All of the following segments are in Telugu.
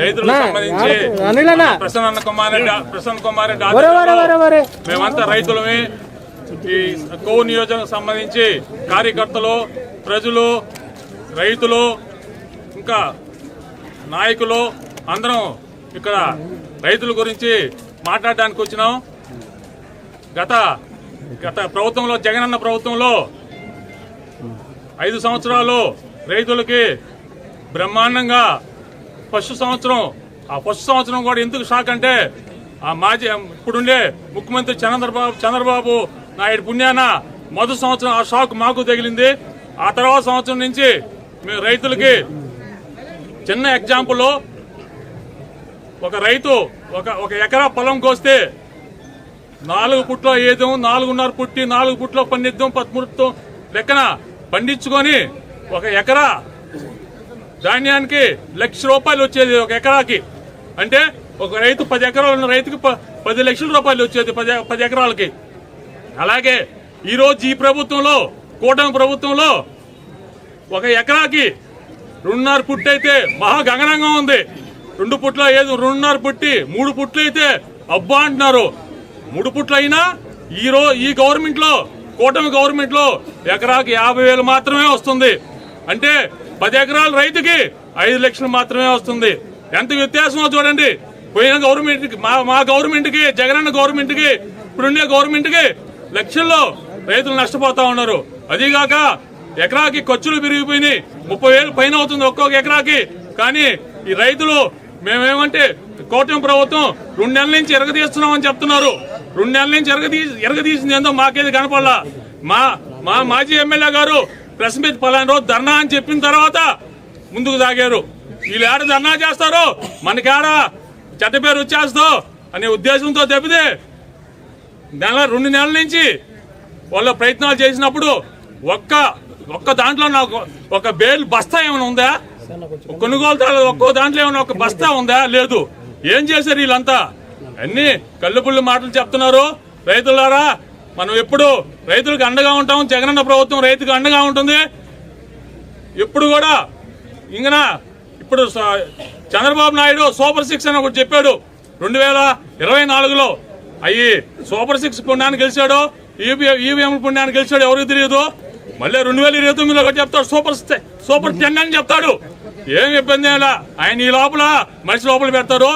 రైతులకు సంబంధించి ప్రసన్న మేమంతా రైతులమే. ఈ కోవు నియోజకవర్గం సంబంధించి కార్యకర్తలు ప్రజలు రైతులు ఇంకా నాయకులు అందరం ఇక్కడ రైతుల గురించి మాట్లాడడానికి వచ్చినాం. గత గత ప్రభుత్వంలో జగనన్న ప్రభుత్వంలో ఐదు సంవత్సరాలు రైతులకి బ్రహ్మాండంగా ఫస్ట్ సంవత్సరం ఆ ఫస్ట్ సంవత్సరం కూడా ఎందుకు షాక్ అంటే ఆ మాజీ ఇప్పుడుండే ముఖ్యమంత్రి చంద్రబాబు చంద్రబాబు నాయుడు పుణ్యాన మొదటి సంవత్సరం ఆ షాక్ మాకు తగిలింది. ఆ తర్వాత సంవత్సరం నుంచి మేము రైతులకి చిన్న ఎగ్జాంపుల్ ఒక రైతు ఒక ఒక ఎకరా పొలం కోస్తే నాలుగు పుట్లో ఏదో నాలుగున్నర పుట్టి నాలుగు పుట్లో పండిద్దాం పదమూడుతో లెక్కన పండించుకొని ఒక ఎకరా ధాన్యానికి లక్ష రూపాయలు వచ్చేది ఒక ఎకరాకి. అంటే ఒక రైతు పది ఎకరాలు ఉన్న రైతుకి పది లక్షల రూపాయలు వచ్చేది పది పది ఎకరాలకి. అలాగే ఈరోజు ఈ ప్రభుత్వంలో కూటమి ప్రభుత్వంలో ఒక ఎకరాకి రెండున్నర పుట్టి అయితే మహా గగనంగా ఉంది. రెండు పుట్ల ఏదో రెండున్నర పుట్టి మూడు పుట్లు అయితే అబ్బా అంటున్నారు. మూడు పుట్లు అయినా ఈ ఈ గవర్నమెంట్లో కూటమి గవర్నమెంట్లో ఎకరాకి యాభై వేలు మాత్రమే వస్తుంది. అంటే పది ఎకరాల రైతుకి ఐదు లక్షలు మాత్రమే వస్తుంది. ఎంత వ్యత్యాసమో చూడండి. పోయిన గవర్నమెంట్కి మా మా గవర్నమెంట్కి జగనన్న గవర్నమెంట్కి ఇప్పుడుండే గవర్నమెంట్కి లక్షల్లో రైతులు నష్టపోతా ఉన్నారు. అదీగాక ఎకరాకి ఖర్చులు పెరిగిపోయినాయి. ముప్పై వేలు పైన అవుతుంది ఒక్కొక్క ఎకరాకి. కానీ ఈ రైతులు మేమేమంటే కూటమి ప్రభుత్వం రెండు నెలల నుంచి ఎరగదీస్తున్నామని చెప్తున్నారు. రెండు నెలల నుంచి ఎరగదీ ఎరగదీసింది ఏందో మాకేది కనపడలా. మా మా మాజీ ఎమ్మెల్యే గారు ప్రెస్ మీద పలానా రోజు ధర్నా అని చెప్పిన తర్వాత ముందుకు సాగారు. వీళ్ళు ఏడ ధర్నా చేస్తారు? మనకాడ చెడ్డ పేరు వచ్చేస్తో అనే ఉద్దేశంతో తప్పితే నెల రెండు నెలల నుంచి వాళ్ళ ప్రయత్నాలు చేసినప్పుడు ఒక్క ఒక్క దాంట్లో నాకు ఒక బేల్ బస్తా ఏమైనా ఉందా? కొనుగోలు ఒక్కో దాంట్లో ఏమైనా ఒక బస్తా ఉందా? లేదు. ఏం చేశారు వీళ్ళంతా? అన్ని కళ్ళుపుల్లి మాటలు చెప్తున్నారు. రైతులారా మనం ఎప్పుడు రైతులకు అండగా ఉంటాం జగనన్న ప్రభుత్వం రైతుకు అండగా ఉంటుంది. ఎప్పుడు కూడా ఇంకా ఇప్పుడు చంద్రబాబు నాయుడు సూపర్ సిక్స్ అని ఒకటి చెప్పాడు. రెండు వేల ఇరవై నాలుగులో అయ్యి సూపర్ సిక్స్ పుణ్యాన్ని గెలిచాడు ఈవీఎం పుణ్యాన్ని గెలిచాడు ఎవరికి తెలియదు. మళ్ళీ రెండు వేల ఇరవై తొమ్మిదిలో ఒకటి చెప్తాడు సూపర్ స్టే- సూపర్ టెన్ అని చెప్తాడు. ఏం ఇబ్బంది ఆయన ఈ లోపల మనిషి లోపల పెడతారు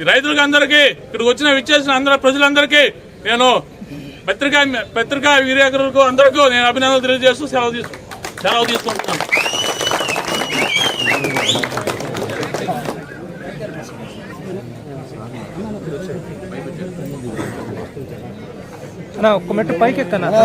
ఈ రైతులకు అందరికీ ఇక్కడికి వచ్చిన విచ్చేసిన అందరూ ప్రజలందరికీ నేను పత్రికా పత్రికా విలేకరులకు అందరికీ నేను అభినందనలు తెలియజేస్తూ సెలవు తీసుకు సెలవు తీసుకుంటున్నాను. ఒక్క మెట్టు పైకి ఎక్కనా